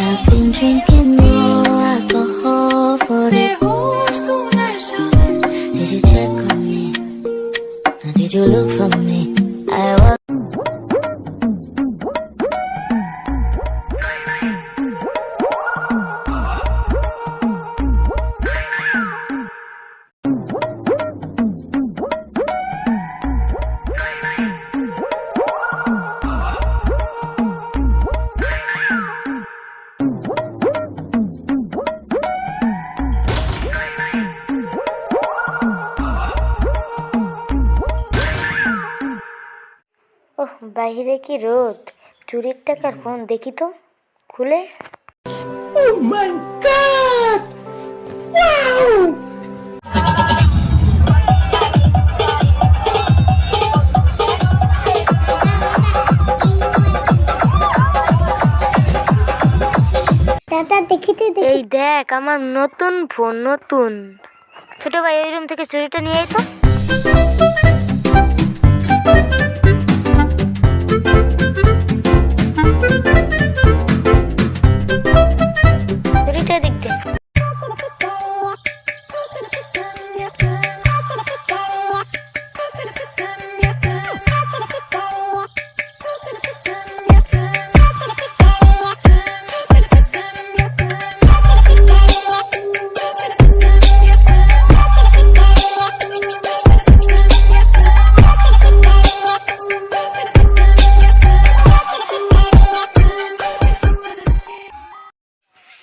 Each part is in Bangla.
I've been drinking more alcohol for the Did you check on me? Did you look for me? বাইরে কি রোদ? চুরির টাকার ফোন দেখি তো খুলে। এই দেখ আমার নতুন ফোন নতুন। ছোট ভাই ওই রুম থেকে চুরিটা নিয়ে তো।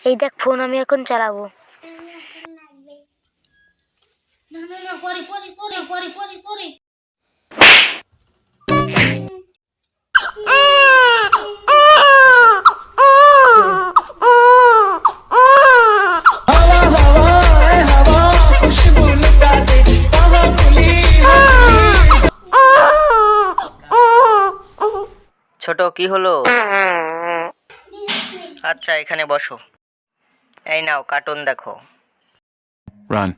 এই দেখ ফোন আমি এখন চালাবো। ছোট কি হলো? আচ্ছা এখানে বসো। এই নাও কার্টুন দেখো। Run.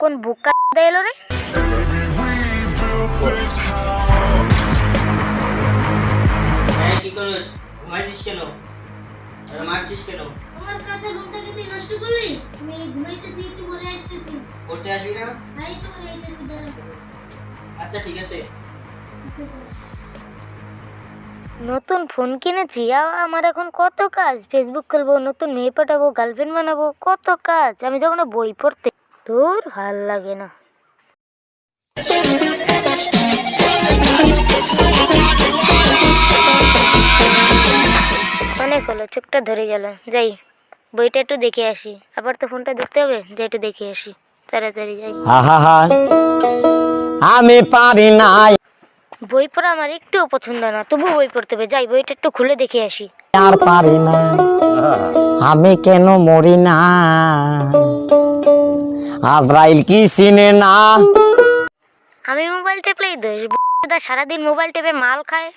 কোন বুকা এলো রে? কি করছিস ঘুমাইছিস কেন? মারছিস কেন? আমার কাছে ঘুমটাকে তুই নষ্ট করলি? আমি ঘুমাইতেছি একটু পরে আসতেছি। পড়তে আসবি না? হ্যাঁ একটু পরে আসতেছি আচ্ছা ঠিক আছে। নতুন ফোন কিনেছি আমার এখন কত কাজ? ফেসবুক খুলবো, নতুন মেয়ে পাঠাবো গার্লফ্রেন্ড বানাবো, কত কাজ? আমি যখন বই পড়তে তোর ভালো লাগে না। অনেক হলো, চোখটা ধরে গেল। যাই, বইটা একটু দেখে আসি। আবার তো ফোনটা দেখতে হবে, যাই একটু দেখে আসি। তাড়াতাড়ি যাই। আমি পারি না বই পড়া আমার একটুও পছন্দ না তবু বই পড়তে হবে। যাই বইটা একটু খুলে দেখে আসি। আর পারি না। আমি কেন মরি না? আজরাইল কি চিনে না? আমি মোবাইল টেপলেই দোষ দা সারাদিন মোবাইল টেপে মাল খায়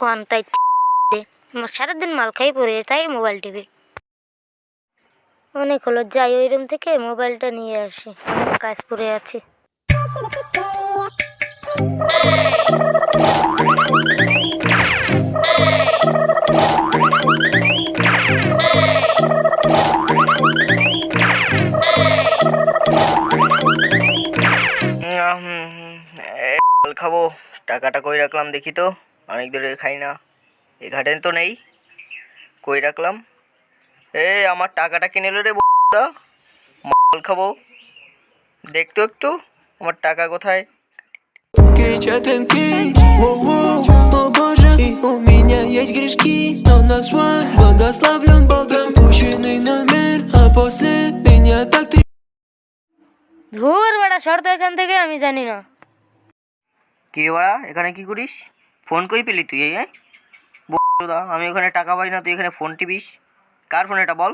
কোন তাই সারাদিন মাল খাই পড়ে তাই মোবাইল টেপে। অনেক হলো যাই ওই রুম থেকে মোবাইলটা নিয়ে আসি। কাজ পড়ে আছে। খাব। টাকাটা কই রাখলাম দেখি তো। অনেক দূরে খাই না। এ ঘাটে তো নেই। কই রাখলাম? এ আমার টাকাটা কিনে এলো রে মাল খাব। দেখতো একটু, আমার টাকা কোথায়? Кричат МК, воу-воу, о боже И у меня есть грешки, но на свой Благословлен Богом, пущенный на мир А после меня так три ধুর বেড়া শর্ত এখান থেকে আমি জানি না কি রে বাড়া এখানে কি করিস ফোন কই পেলি তুই এই দা আমি ওখানে টাকা পাই না তুই এখানে ফোন টিপিস কার ফোন এটা বল